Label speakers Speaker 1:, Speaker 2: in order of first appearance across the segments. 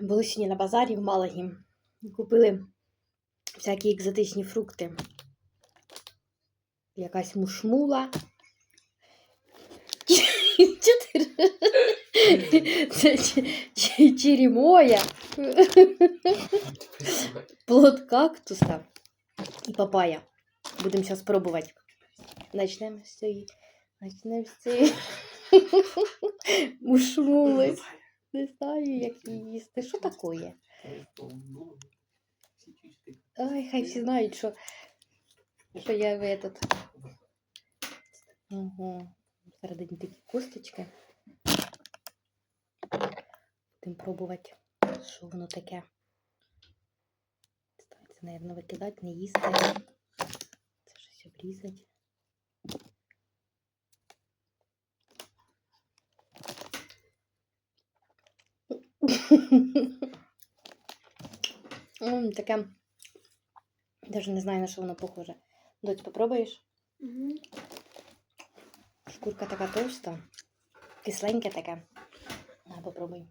Speaker 1: Були сьогодні на базарі в Малагі. Купили всякі екзотичні фрукти. Якась мушмула. Це черемоя. Плод кактуса і папая. Будемо зараз пробувати. Начнемо з цієї. Начнемо з цієї. Мушмули. Не знаю, як її їсти. Що таке? Ой, хай всі знають, що, що я в этот. Угу. Всередині такі косточки. Будемо пробувати, що воно таке. Це, мабуть, викидати, не їсти. Це щось обрізати. Таке. Даже не знаю, на що воно похоже. Доць, попробуєш? Шкурка така товста, кисленьке таке. На, попробуй.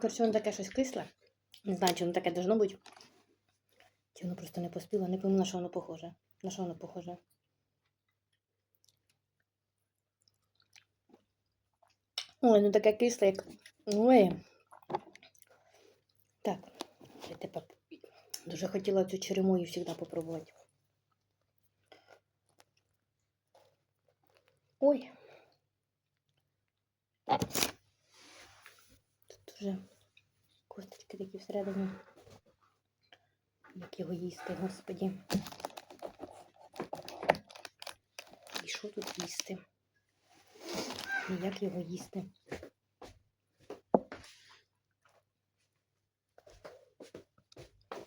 Speaker 1: Коротше, воно таке щось кисле. Не знаю, чи воно таке должно бути. Чи воно просто не поспіло. Не пойму, на що воно похоже. На що воно похоже. Ой, ну таке кисле, як. Ой. Так, я тепер дуже хотіла цю черемою завжди попробувати. Ой. Тут вже косточки такі всередині. Як його їсти, господі. І що тут їсти? І як його їсти?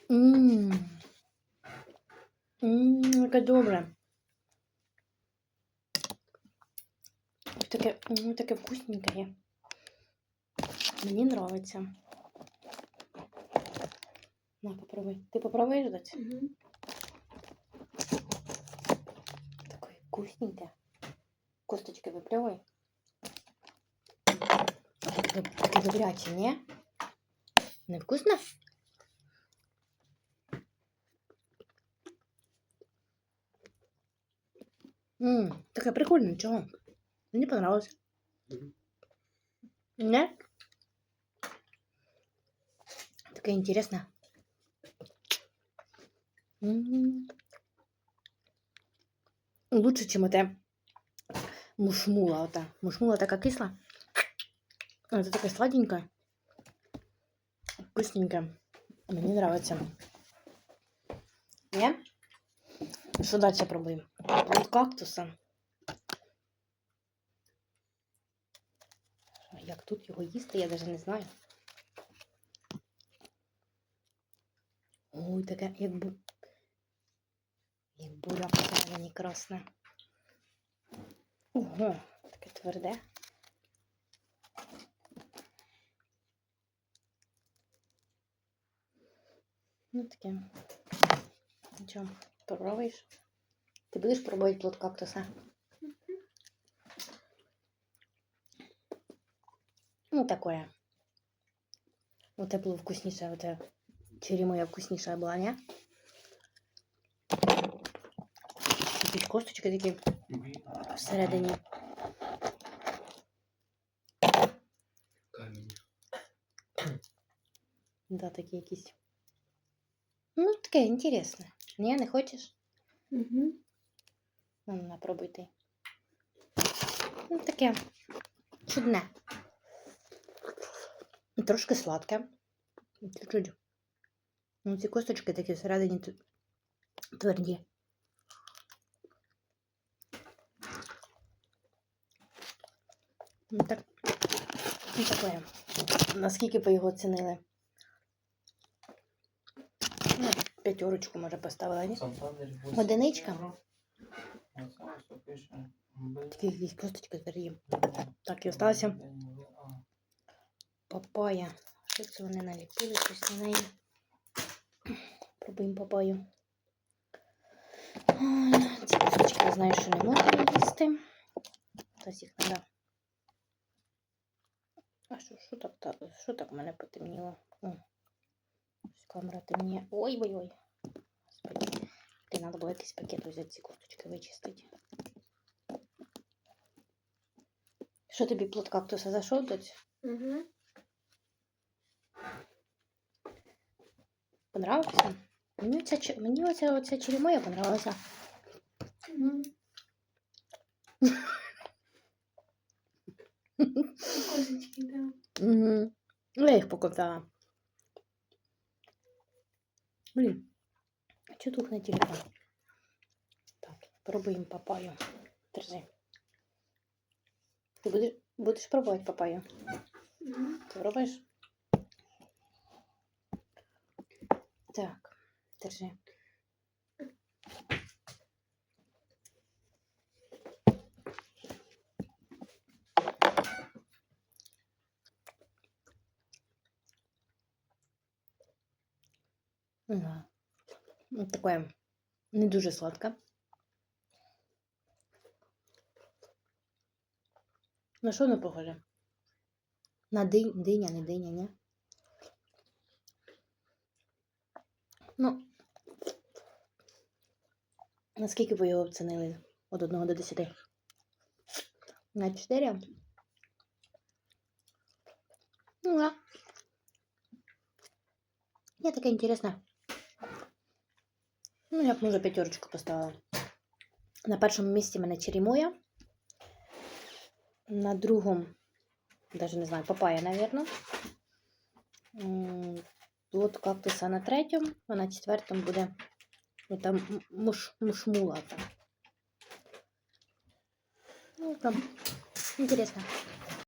Speaker 1: Ммм. Ммм, яке добре. Таке, м, таке вкусненьке. є. Мені нравиться. На, попробуй. Ти попробуєш дать? Такое вкусненькое. Косточки выплевывай. Таке добряче, не? Не вкусно? Ммм, таке прикольне, чого? Мені понравилось. Не? Таке інтересне. Лучше, чем это мушмула. Ота. Мушмула така кисла. Это такая сладенькая. Вкусненькая. Мне нравится. Не? Что дальше пробуем? Плод кактуса. Як тут його їсти, я навіть не знаю. Ой, таке, як бу... Як буряк всередині красне. Ого, таке тверде. Ну таке. Нічого, попробуєш? Ти будеш пробувати плод кактуса? Ну, такое. Вот это было вкуснейшее, вот это черемоя вкуснейшая была, не? Якісь косточки такі всередині.
Speaker 2: Камінь.
Speaker 1: Да, такі якісь. Ну, таке інтересне. Ні, не хочеш?
Speaker 3: Угу.
Speaker 1: Ну, на, пробуй ти. Ну, таке чудне. Трошки сладке. Чуть-чуть. Ну, ці косточки такі всередині тверді. Ну, так, ну, таке. Наскільки ви його оцінили? Ну, п'ятерочку, може, поставила, ні? Одиничка? Такі якісь косточки тверді. Так, і осталося папая. Що це вони наліпили щось на неї? Пробуємо папаю. Ці косточки я знаю, що не можна їсти. Щось їх треба. А що, що так, та- що так мене потемніло? О, камера темніє. Ой-ой-ой. Господи. Ти треба було якийсь пакет взяти ці косточки вичистити. Що тобі плод кактуса зайшов доць?
Speaker 2: Угу.
Speaker 1: Понравився? Мені оця, мені оця, оця черемоя понравилася.
Speaker 2: Козочки, да.
Speaker 1: Угу. Я їх покупала. Блін. Чого тут на телефон? Так, пробуємо папаю. Держи. Ти будеш, будеш пробувати папаю?
Speaker 2: Ти
Speaker 1: Пробуєш? Так, держи. Вот такое не дуже сладке. На що воно похоже? На динь, диня, не диня, ні? Ну, наскільки ви його оцінили від 1 до 10? На 4? Ну, да. Мне таке інтересно. Ну, я б, може, п'ятерочку поставила. На першому місці мене черемоя. На другому, даже не знаю, папая, наверное. Плод кактуса на третьому, а на четвертому буде ну, там муш, мушмула. Там. Ну, там. Интересно.